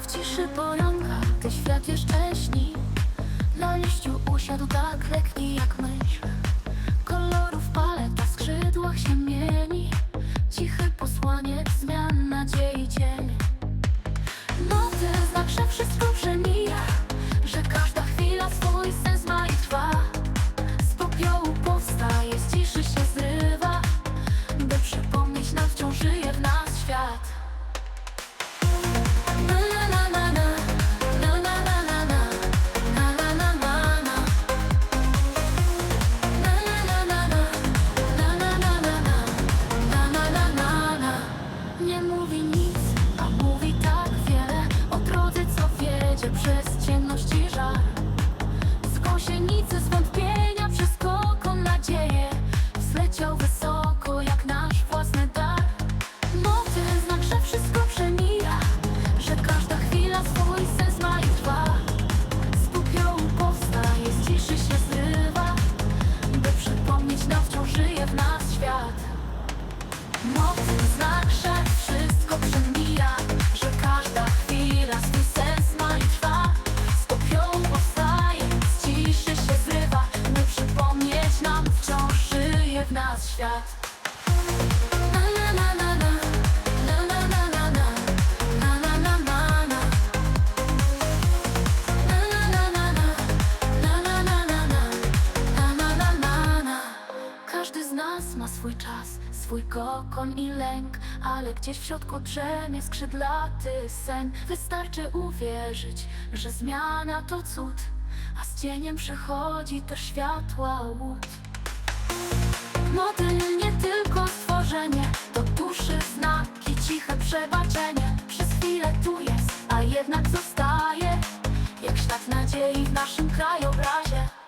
W ciszy poranka, gdy świat jeszcze śni Na liściu usiadł tak lekki jak myśl żyje w nas świat. Mocny znak, że wszystko przemija Że każda chwila swój sens ma i trwa. Z popiołu powstaje, z ciszy się zrywa. By przypomnieć nam wciąż żyje w nas świat swój czas, swój kokon i lęk Ale gdzieś w środku drzemie skrzydlaty sen. Wystarczy uwierzyć, że zmiana to cud A z cieniem przychodzi też światła łód. Motyl nie tylko stworzenie To duszy znaki, ciche przebaczenie. Przez chwilę tu jest, a jednak zostaje Jak ślad nadziei w naszym krajobrazie